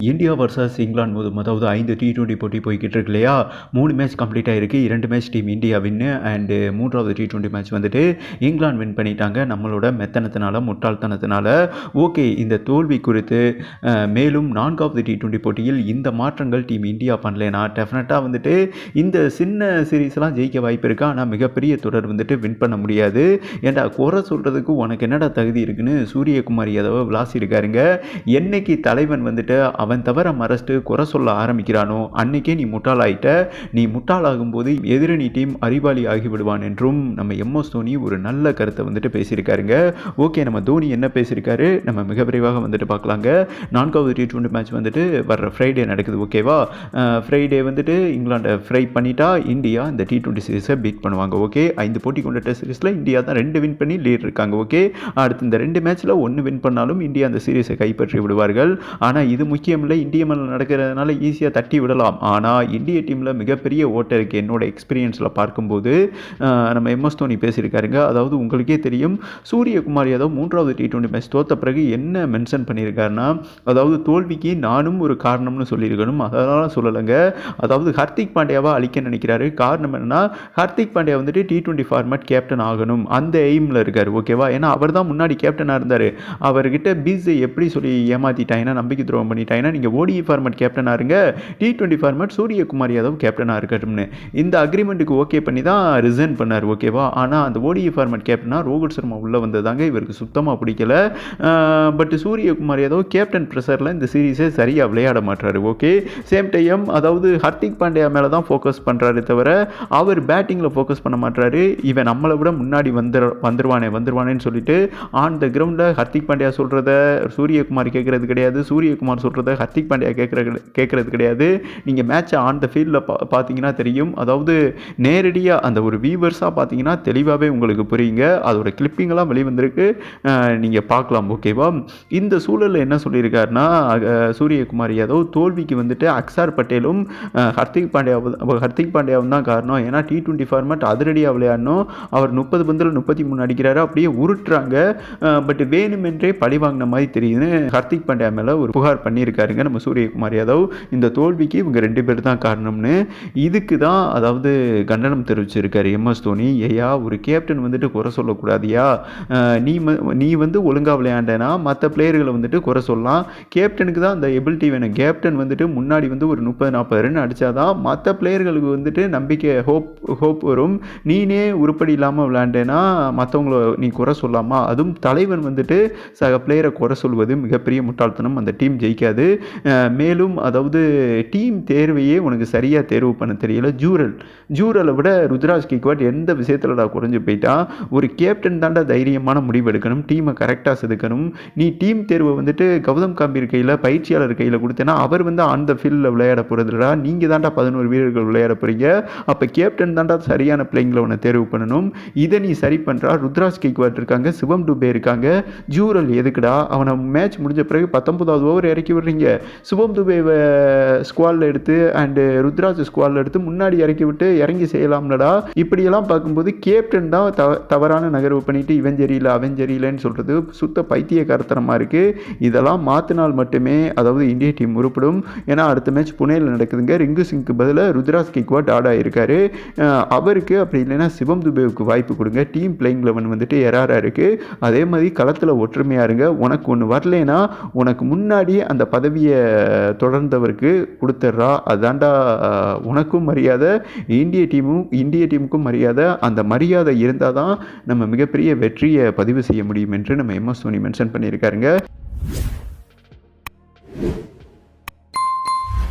India versus England மோதும். அதாவது ஐந்து டி டுவெண்ட்டி போட்டி போய்கிட்டு இருக்கு இல்லையா? மூணு மேட்ச் கம்ப்ளீட் ஆகிருக்கு இரண்டு match team India win and மூன்றாவது டி டுவெண்ட்டி மேட்ச் வந்துட்டு இங்கிலாந்து வின் பண்ணிட்டாங்க. நம்மளோட மெத்தனத்தினால முட்டாள்தனத்தினால. ஓகே இந்த தோல்வி குறித்து மேலும் நான்காவது டி டுவெண்ட்டி போட்டியில் இந்த மாற்றங்கள் டீம் இந்தியா பண்ணலைனா டெஃபினட்டாக வந்துட்டு இந்த சின்ன சீரீஸ்லாம் ஜெயிக்க வாய்ப்பு இருக்குது ஆனால் மிகப்பெரிய தொடர் வந்துட்டு வின் பண்ண முடியாது. ஏன்டா குறை சொல்கிறதுக்கு உனக்கு என்னடா தகுதி இருக்குன்னு சூரியகுமார் யாதவ விளாசியிருக்காருங்க என்னைக்கு தலைவன் வந்துட்டு அவன் தவிர மறைச்சிட்டு குறை சொல்ல ஆரம்பிக்கிறானோ? அன்னைக்கே நீ முட்டாளாயிட்ட. நீ முட்டாளாகும்போது எதிரணி டீம் அறிவாளி ஆகிவிடுவான் என்றும் நம்ம எம்எஸ் தோனி ஒரு நல்ல கருத்தை வந்துட்டு பேசியிருக்காருங்க. ஓகே நம்ம தோனி என்ன பேசியிருக்காரு? நம்ம மிக விரைவாக வந்துட்டு பார்க்கலாங்க. நான்காவது டி டுவெண்ட்டி மேட்ச் வந்துட்டு வர்ற ஃப்ரைடே நடக்குது ஓகேவா ஃப்ரைடே வந்துட்டு இங்கிலாண்டை ஃப்ரை பண்ணிட்டா இந்தியா இந்த டி டுவெண்ட்டி சீரிஸை பீட் பண்ணுவாங்க ஓகே ஐந்து போட்டி கொண்ட டெஸ்ட் சீரிஸில் இந்தியா தான் ரெண்டு வின் பண்ணி லீட் இருக்காங்க ஓகே அடுத்து இந்த ரெண்டு மேட்ச்சில் ஒன்று வின் பண்ணாலும் இந்தியா அந்த சீரீஸை கைப்பற்றி விடுவார்கள். ஆனால் இது முக்கியம் இல்லை இந்திய மண்ணில் நடக்கிறதுனால ஈஸியாக தட்டி விடலாம். ஆனால் இந்திய டீமில் மிகப்பெரிய ஓட்டம் இருக்குது என்னோட எக்ஸ்பீரியன்ஸில் பார்க்கும்போது நம்ம எம்எஸ் தோனி பேசியிருக்காருங்க. அதாவது உங்களுக்கே தெரியும் சூரியகுமார் யாதவ் மூன்றாவது டி டுவெண்ட்டி மேட்ச் தோத்த பிறகு என்ன மென்ஷன் பண்ணியிருக்காருன்னா அதாவது தோல்விக்கு நானும் ஒரு காரணம்னு சொல்லியிருக்கணும். அதெல்லாம் சொல்லலைங்க. அதாவது ஹர்திக் பாண்டியாவை அழிக்க நினைக்கிறாரு. காரணம் என்னன்னா ஹர்திக் பாண்டியா வந்துட்டு டி டுவெண்ட்டி ஃபார்மேட் கேப்டன் ஆகணும். அந்த எய்மில் இருக்கார் ஓகேவா ஏன்னா அவர் தான் முன்னாடி கேப்டனாக இருந்தார். அவர்கிட்ட பீஸை எப்படி சொல்லி ஏமாற்றிட்டாங்கன்னா நம்பிக்கை துரோகம் பண்ணிட்டாங்கன்னா நீங்கள் ஓடிஇ ஃபார்மேட் கேப்டனாக இருங்க. T twenty format Suryakumar Yadav கேப்டனாக இருக்கட்டும்னு. இந்த அக்ரிமெண்ட்டுக்கு ஓகே பண்ணி தான் ரிசைன் பண்ணார் ஓகேவா ஆனால் அந்த ஓடிஇ ஃபார்மேட் கேப்டனாக ரோஹித் சர்மா உள்ளே வந்ததாங்க இவருக்கு சுத்தமாக பிடிக்கல. பட் சூரியகுமார் யாதவ் கேப்டன் ப்ரெஷரில் இந்த சீரீஸை சரியாக விளையாட மாட்டார் ஓகே சேம் டைம் அதாவது ஹர்திக் பாண்டியா மேலே தான் ஃபோக்கஸ் பண்ணுறாரு தவிர அவர் பேட்டிங்கில் ஃபோக்கஸ் பண்ண மாட்டாரு இவன் நம்மளை விட முன்னாடி வந்துரு வந்துருவானே வந்துருவானேன்னு சொல்லிட்டு ஆன் த கிரவுண்டில் ஹர்திக் பாண்டியா சொல்கிறத சூரியகுமார் கேட்குறது கிடையாது. சூரியகுமார் சொல்கிறத ஹர்திக் பாண்டியா கேட்குற கேட்குறது கிடையாது. நீங்கள் மேட்சை ஆன் த ஃபீல்டில் பா பார்த்தீங்கன்னா தெரியும். அதாவது நேரடியாக அந்த ஒரு வியூவர்ஸாக பார்த்தீங்கன்னா தெளிவாகவே உங்களுக்கு புரியுங்க. அதோட கிளிப்பிங்கெல்லாம் வெளிவந்திருக்கு. நீங்கள் பார்க்கலாம் ஓகேவா இந்த சூழலில் என்ன சொல்லியிருக்காருன்னா சூரியகுமார் யாதவ் தோல்விக்கு வந்துட்டு அக்சார் பட்டேலும் ஹர்திக் பாண்டியாவும் ஹர்திக் பாண்டியாவும் தான் காரணம். ஏன்னா டி டுவெண்ட்டி ஃபார்மேட் அதிரடியாக விளையாடணும். அவர் முப்பது பந்தில் முப்பத்தி மூணு அடிக்கிறாரு. அப்படியே உருட்டுறாங்க. பட் வேணுமென்றே பழி வாங்கின மாதிரி தெரியுதுன்னு ஹர்திக் பாண்டியா மேலே ஒரு புகார் பண்ணியிருக்காருங்க நம்ம சூரியகுமார். யாதவ் இந்த தோல்விக்கு இவங்க ரெண்டு பேர் தான் காரணம்னு. இதுக்கு தான் அதாவது கண்டனம் தெரிவிச்சிருக்காரு எம்எஸ் தோனி. ஐயா ஒரு கேப்டன் வந்துட்டு குறை சொல்லக்கூடாதியா? நீ நீ வந்து ஒழுங்காக விளையாண்டனா மற்ற பிளேயர்களை வந்துட்டு குறை சொல்லலாம். கேப்டனுக்கு தான் அந்த எபிலிட்டி வேணும். கேப்டன் வந்துட்டு முன்னாடி வந்து ஒரு முப்பது நாற்பது ரன் அடித்தாதான் மற்ற பிளேயர்களுக்கு வந்துட்டு நம்பிக்கை ஹோப் ஹோப் வரும். நீனே உருப்படி இல்லாமல் விளையாண்டேன்னா மற்றவங்கள நீ குறை சொல்லாமா? அதுவும் தலைவன் வந்துட்டு சக பிளேயரை குறை சொல்வது மிகப்பெரிய முட்டாள்தனம். அந்த டீம் ஜெயிக்காது. மேலும் அதாவது டீம் தேர்வையே உனக்கு சரியாக தேர்வு பண்ண தெரியல. ஜூரல். ஜூரலை விட ருத்ராஜ் கிக்வாட் எந்த விஷயத்துலடா குறைஞ்சு போயிட்டா? ஒரு கேப்டன் தாண்டா தைரியமான முடிவு எடுக்கணும். டீமை கரெக்டாக செதுக்கணும். நீ டீம் தேர்வை வந்துட்டு கௌதம் காம்பீர் கையில் பயிற்சியாளர் கையில் கொடுத்தேன்னா அவர் வந்து ஆன் த ஃபீல்டில் விளையாட போகிறதுடா நீங்கள் தாண்டா பதினோரு வீரர்கள் விளையாட போகிறீங்க அப்போ கேப்டன் தாண்டா சரியான பிள்ளைங்களை உன்னை தேர்வு பண்ணணும். இதை நீ சரி பண்ணுறா ருத்ராஜ் கிக்வாட் இருக்காங்க. சிவம் டுபே இருக்காங்க. ஜூரல் எதுக்குடா? அவனை மேட்ச் முடிஞ்ச பிறகு பத்தொன்பதாவது ஓவர் இறக்கி விடுறீங்க. சிவம் துபேவை ஸ்குவாடில் எடுத்து அண்டு ருத்ராஜ் ஸ்குவாடில் எடுத்து முன்னாடி இறக்கி விட்டு இறங்கி செய்யலாம்லடா. இப்படியெல்லாம் பார்க்கும்போது கேப்டன் தான் தவ தவறான நகர்வு பண்ணிட்டு இவன் சரியில்லை அவன் சரியில்லைன்னு சொல்கிறது சுத்த பைத்தியக்காரத்தனமாக இருக்குது இதெல்லாம் மாற்றினால் மட்டுமே அதாவது இந்திய டீம் உருப்படும். ஏன்னா அடுத்த மேட்ச் புனேயில் நடக்குதுங்க. ரிங்கு சிங்க்கு பதிலாக ருத்ராஜ் கிக்வாட் ஆட் ஆகிருக்காரு அவருக்கு அப்படி இல்லைன்னா சிவம் துபேவுக்கு வாய்ப்பு கொடுங்க. டீம் பிளேயிங் லெவன் வந்துட்டு எராராக இருக்குது அதே மாதிரி களத்தில் ஒற்றுமையாக இருங்க. உனக்கு ஒன்று வரலனா உனக்கு முன்னாடி அந்த பதவி பதவியை தொடர்ந்தவருக்கு கொடுத்துட்றா. அதாண்டா உனக்கும் மரியாதை இந்திய டீமும் இந்திய டீமுக்கும் மரியாதை அந்த மரியாதை இருந்தால் தான் நம்ம மிகப்பெரிய வெற்றியை பதிவு செய்ய முடியும் என்று நம்ம எம்எஸ் தோனி மென்ஷன் பண்ணியிருக்காருங்க.